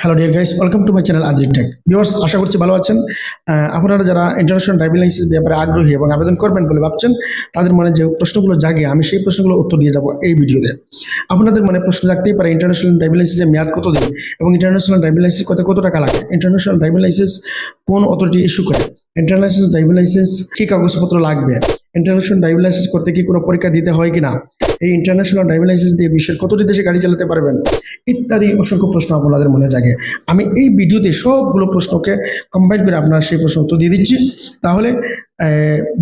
Hello dear guys welcome to my channel Azir tech viewers আশা করছি ভালো আছেন। আপনারা যারা ইন্টারন্যাশনাল ড্রাইভিং লাইসেন্স ব্যাপারে আগ্রহী এবং আবেদন করবেন বলে ভাবছেন, তাদের মনে যে প্রশ্নগুলো জাগে, আমি সেই প্রশ্নগুলো উত্তর দিয়ে যাব এই ভিডিওতে। আপনাদের মনে প্রশ্ন জাগতেই পারে ইন্টারন্যাশনাল ড্রাইভিং লাইসেন্সের মেয়াদ কতদিন এবং ইন্টারন্যাশনাল ড্রাইভিং লাইসেন্স কত কত টাকা লাগে? ইন্টারন্যাশনাল ড্রাইভিং লাইসেন্স কোন অথরিটি ইস্যু করে? ইন্টারন্যাশনাল ড্রাইভিং লাইসেন্স কী কাগজপত্র লাগবে? ইন্টারন্যাশনাল ড্রাইভিং লাইসেন্স করতে কি কোনো পরীক্ষা দিতে হয় কিনা? এই ইন্টারন্যাশনাল ড্রাইভিং লাইসেন্স দিয়ে বিশ্বের কতটি দেশে গাড়ি চালাতে পারবেন? ইত্যাদি অসংখ্য প্রশ্ন আপনাদের মনে জাগে। আমি এই ভিডিওতে সবগুলো প্রশ্নকে কম্বাইন করে আপনার সেই প্রশ্ন উত্তর দিয়ে দিচ্ছি। তাহলে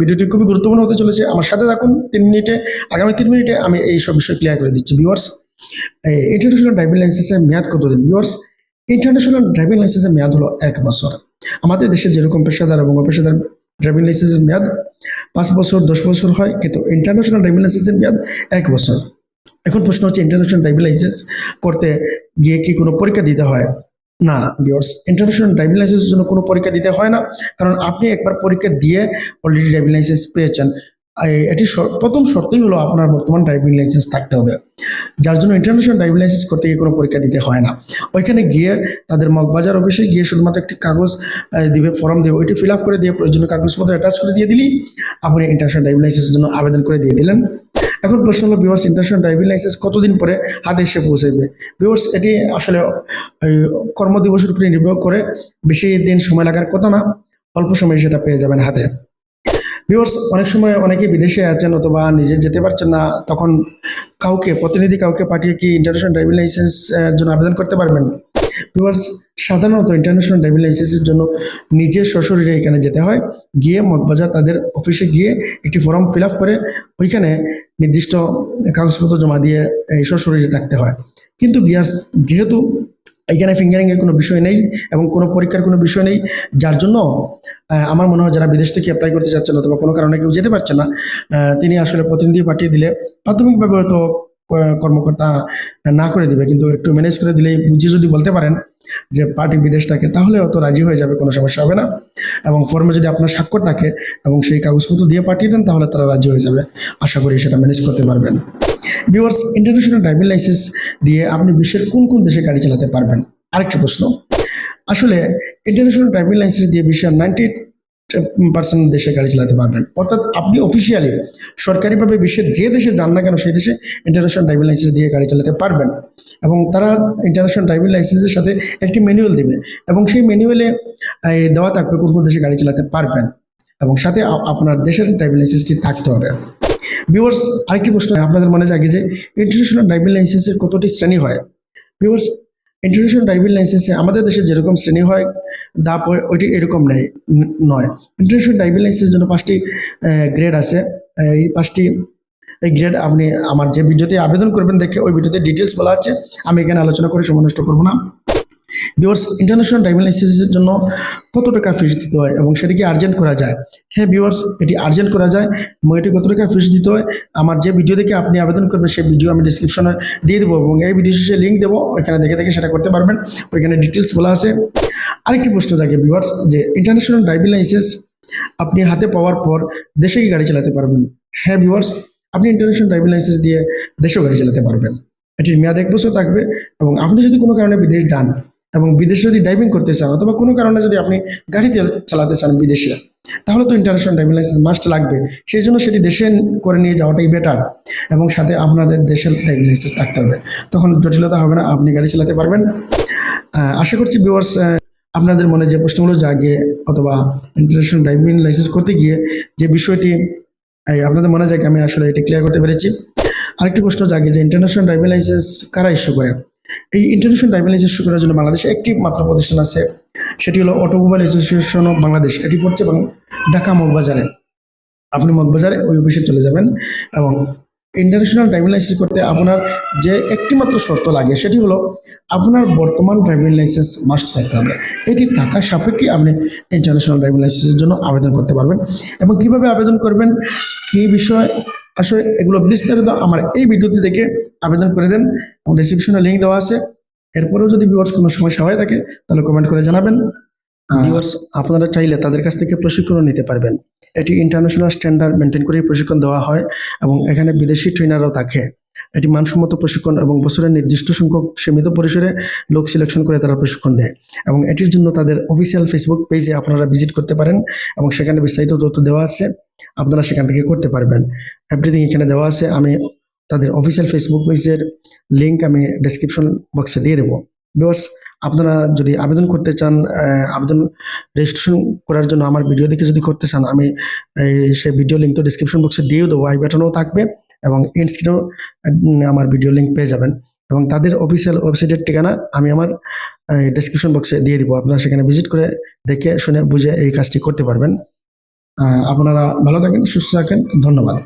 ভিডিওটি খুবই গুরুত্বপূর্ণ হতে চলেছে। আমার সাথে থাকুন তিন মিনিটে। আগামী তিন মিনিটে আমি এই সব বিষয় ক্লিয়ার করে দিচ্ছি। ভিউয়ার্স ইন্টারন্যাশনাল ড্রাইভিং লাইসেন্সের মেয়াদ কতদিন? ভিউয়ার্স ইন্টারন্যাশনাল ড্রাইভিং লাইসেন্সের মেয়াদ হলো এক বছর। আমাদের দেশে যেরকম পেশাদার এবং অপেশাদার ড্রাইভিং লাইসেন্সের মেয়াদ পাঁচ বছর, দশ বছর হয়, কিন্তু ইন্টারন্যাশনাল ড্রাইভিং লাইসেন্সের মেয়াদ এক বছর এখন প্রশ্ন হচ্ছে ইন্টারন্যাশনাল ড্রাইভিং লাইসেন্স করতে গিয়ে কি কোনো পরীক্ষা দিতে হয়? না বিয়র্স ইন্টারন্যাশনাল ড্রাইভিং লাইসেন্সের জন্য কোনো পরীক্ষা দিতে হয় না। কারণ আপনি একবার পরীক্ষা দিয়ে অলরেডি ড্রাইভিং লাইসেন্স পেয়েছেন। এটি প্রথম শর্তই হলো আপনার বর্তমান ড্রাইভিং লাইসেন্স থাকতে হবে। যার জন্য ইন্টারন্যাশনাল ড্রাইভিং লাইসেন্স করতে গিয়ে কোনো পরীক্ষা দিতে হয় না। ওইখানে গিয়ে তাদের মগবাজার অফিসে গিয়ে শুধুমাত্র একটি কাগজ দিবে ফর্ম দেবে। ওইটি ফিল আপ করে দিয়ে প্রয়োজনীয় কাগজপত্র অ্যাটাচ করে দিয়ে দিলি আপনি ইন্টারন্যাশনাল ড্রাইভিং লাইসেন্সের জন্য আবেদন করে দিয়ে দিলেন। এখন প্রশ্ন হলো বিভার্স ইন্টারন্যাশনাল ড্রাইভিং লাইসেন্স কতদিন পরে হাতে এসে পৌঁছাবে? বিভার্স এটি আসলে কর্মদিবসের উপরে নির্ভর করে। বেশি দিন সময় লাগার কথা না, অল্প সময় সেটা পেয়ে যাবেন হাতে। ভিউয়ার্স অনেক সময় অনেকে বিদেশে আছেন অথবা নিজে যেতে পারছেন না, তখন কাউকে, প্রতিনিধি কাউকে পাঠিয়ে কি ইন্টারন্যাশনাল ড্রাইভিং লাইসেন্স জন্য আবেদন করতে পারবেন? ভিউয়ার্স সাধারণত ইন্টারন্যাশনাল ড্রাইভিং লাইসেন্সের জন্য নিজে সশরীরে এখানে যেতে হয়, গিয়ে মগবাজার তাদের অফিসে গিয়ে একটি ফর্ম ফিল আপ করে, ওইখানে নির্দিষ্ট কাগজপত্র জমা দিয়ে এই সশরীরে থাকতে হয়। কিন্তু বিয়ার্স যেহেতু এখানে ফিঙ্গারিং এর কোনো বিষয় নেই এবং কোনো পরীক্ষার কোনো বিষয় নেই। যার জন্য আমার মনে হয় যারা বিদেশ থেকে অ্যাপ্লাই করতে চাচ্ছেন অথবা কোনো কারণে কেউ যেতে পারছে না তিনি আসলে প্রতিনিধি পাঠিয়ে দিলে প্রাথমিকভাবে হয়তো কর্মকর্তা না করে দিবে, কিন্তু একটু ম্যানেজ করে দিলে বুঝিয়ে যদি বলতে পারেন যে পার্টি বিদেশ থাকে, তাহলে হয়তো রাজি হয়ে যাবে, কোনো সমস্যা হবে না। এবং ফর্মে যদি আপনার স্বাক্ষর থাকে এবং সেই কাগজপত্র দিয়ে পাঠিয়ে দেন, তাহলে তারা রাজি হয়ে যাবে। আশা করি সেটা ম্যানেজ করতে পারবেন। ভিউয়ার্স ইন্টারন্যাশনাল ড্রাইভিং লাইসেন্স দিয়ে আপনি বিশ্বের কোন কোন দেশে গাড়ি চালাতে পারবেন? আরেকটি প্রশ্ন। আসলে ইন্টারন্যাশনাল ড্রাইভিং লাইসেন্স দিয়ে বিশ্বের নাইনটি পার্সেন্ট দেশে গাড়ি চালাতে পারবেন। অর্থাৎ আপনি অফিসিয়ালি সরকারিভাবে বিশ্বের যে দেশে যান না কেন, সেই দেশে ইন্টারন্যাশনাল ড্রাইভিং লাইসেন্স দিয়ে গাড়ি চালাতে পারবেন। এবং তারা ইন্টারন্যাশনাল ড্রাইভিং লাইসেন্সের সাথে একটি ম্যানুয়াল দেবে এবং সেই ম্যানুয়ালে দেওয়া থাকবে কোন কোন দেশে গাড়ি চালাতে পারবেন এবং সাথে আপনার দেশের ড্রাইভিং লাইসেন্সটি থাকতে হবে। ভিউয়ার্স আরেকটি প্রশ্ন আপনাদের মনে জাগে যে ইন্টারন্যাশনাল ড্রাইভিং লাইসেন্সের কতটি শ্রেণি হয়? ভিউয়ার্স ইন্টারন্যাশনাল ড্রাইভিং লাইসেন্সে আমাদের দেশে যেরকম শ্রেণি হয় দাপ হয় ওইটি এরকম নেই নয়। ইন্টারন্যাশনাল ড্রাইভিং লাইসেন্সের জন্য পাঁচটি গ্রেড আছে। এই পাঁচটি, এই গ্রেড আপনি আমার যে ভিডিওতে আবেদন করবেন দেখে ওই ভিডিওতে ডিটেলস বলা আছে। আমি এখানে আলোচনা করে সময় নষ্ট করব না। ভিউয়ার্স ইন্টারন্যাশনাল ড্রাইভিং লাইসেন্সের জন্য কত টাকা ফিস দিতে হয় এবং সেটা কি আর্জেন্ট করা যায়? হ্যাঁ ভিউয়ার্স এটি আর্জেন্ট করা যায় এবং এটি কত টাকা ফিস দিতে হয়? আমার যে ভিডিও দেখে আপনি আবেদন করবেন, সেই ভিডিও আমি ডিসক্রিপশনে দিয়ে দেবো এবং এই ভিডিও শেষে লিঙ্ক দেবো। ওইখানে দেখে দেখে সেটা করতে পারবেন। ওইখানে ডিটেলস বলা আছে। আরেকটি প্রশ্ন থাকে ভিউয়ার্স যে ইন্টারন্যাশনাল ড্রাইভিং লাইসেন্স আপনি হাতে পাওয়ার পর দেশে কি গাড়ি চালাতে পারবেন? হ্যাঁ ভিউয়ার্স আপনি ইন্টারন্যাশনাল ড্রাইভিং লাইসেন্স দিয়ে দেশেও গাড়ি চালাতে পারবেন। এটির মেয়াদ এক বছর থাকবে এবং আপনি যদি কোনো কারণে বিদেশ যান এবং বিদেশে যদি ড্রাইভিং করতে চান অথবা কোনো কারণে যদি আপনি গাড়ি চাল- চালাতে চান বিদেশে, তাহলে তো ইন্টারন্যাশনাল ড্রাইভিং লাইসেন্স মাস্ট লাগবে। সেই জন্য সেটি দেশে করে নিয়ে যাওয়াটাই বেটার এবং সাথে আপনাদের দেশের ড্রাইভিং লাইসেন্স থাকতে হবে। তখন জটিলতা হবে না, আপনি গাড়ি চালাতে পারবেন। আশা করছি বিওয়ার্স আপনাদের মনে যে প্রশ্নগুলো জাগে অথবা ইন্টারন্যাশনাল ড্রাইভিং লাইসেন্স করতে গিয়ে যে বিষয়টি আপনাদের মনে জাগে, আমি আসলে এটি ক্লিয়ার করতে পেরেছি। আরেকটি প্রশ্ন জাগে যে ইন্টারন্যাশনাল ড্রাইভিং লাইসেন্স কারা ইস্যু করে? এই ইন্টারন্যাশনাল ইস্যু করার জন্য বাংলাদেশে একটি মাত্র প্রতিষ্ঠান আছে। সেটি হলো অটোমোবাইল অ্যাসোসিয়েশন অফ বাংলাদেশ এটি পড়ছে ঢাকা মগবাজারে। আপনি মগবাজারে ওই অফিসে চলে যাবেন এবং ইন্টারন্যাশনাল ড্রাইভিং লাইসেন্স করতে আপনার যে একটি মাত্র শর্ত লাগে, সেটি হলো আপনার বর্তমান ড্রাইভিং লাইসেন্স মাস্ট থাকতে হবে। এটি থাকা সাপেক্ষে আপনি ইন্টারন্যাশনাল ড্রাইভিং লাইসেন্সের জন্য আবেদন করতে পারবেন। এবং কীভাবে আবেদন করবেন, কী বিষয়, আসলে এগুলো বিস্তারিত আমার এই ভিডিওটি দেখে আবেদন করে দেন। এবং ডিসক্রিপশনে লিঙ্ক দেওয়া আছে। এরপরেও যদি ভিউয়ার্স কোনো সমস্যা হয়ে থাকে, তাহলে কমেন্ট করে জানাবেন। আপনারা চাইলে তাদের কাছ থেকে প্রশিক্ষণও নিতে পারবেন। এটি ইন্টারন্যাশনাল স্ট্যান্ডার্ড মেনটেন করেই প্রশিক্ষণ দেওয়া হয় এবং এখানে বিদেশি ট্রেনারও থাকে। এটি মানসম্মত প্রশিক্ষণ এবং বছরের নির্দিষ্ট সংখ্যক সীমিত পরিসরে লোক সিলেকশন করে তারা প্রশিক্ষণ দেয় এবং এটির জন্য তাদের অফিসিয়াল ফেসবুক পেজে আপনারা ভিজিট করতে পারেন এবং সেখানে বিস্তারিত তথ্য দেওয়া আছে, আপনারা সেখান থেকে করতে পারবেন। এভরিথিং এখানে দেওয়া আছে, আমি তাদের অফিসিয়াল ফেসবুক পেজের লিঙ্ক আমি ডেসক্রিপশন বক্সে দিয়ে দেবো। বিকজ আপনারা যদি আবেদন করতে চান আবেদন রেজিস্ট্রেশন করার জন্য আমার ভিডিও দেখে যদি করতে চান, আমি সেই ভিডিও লিঙ্ক তো ডিসক্রিপশন বক্সে দিয়েও দেবো আই বাটনেও থাকবে এবং ইনস্ক্রিনেও আমার ভিডিও লিঙ্ক পেয়ে যাবেন। এবং তাদের অফিসিয়াল ওয়েবসাইটের ঠিকানা আমি আমার ডেসক্রিপশন বক্সে দিয়ে দিব। আপনারা সেখানে ভিজিট করে দেখে, শুনে, বুঝে এই কাজটি করতে পারবেন। আপনারা ভালো থাকেন, সুস্থ থাকেন, ধন্যবাদ।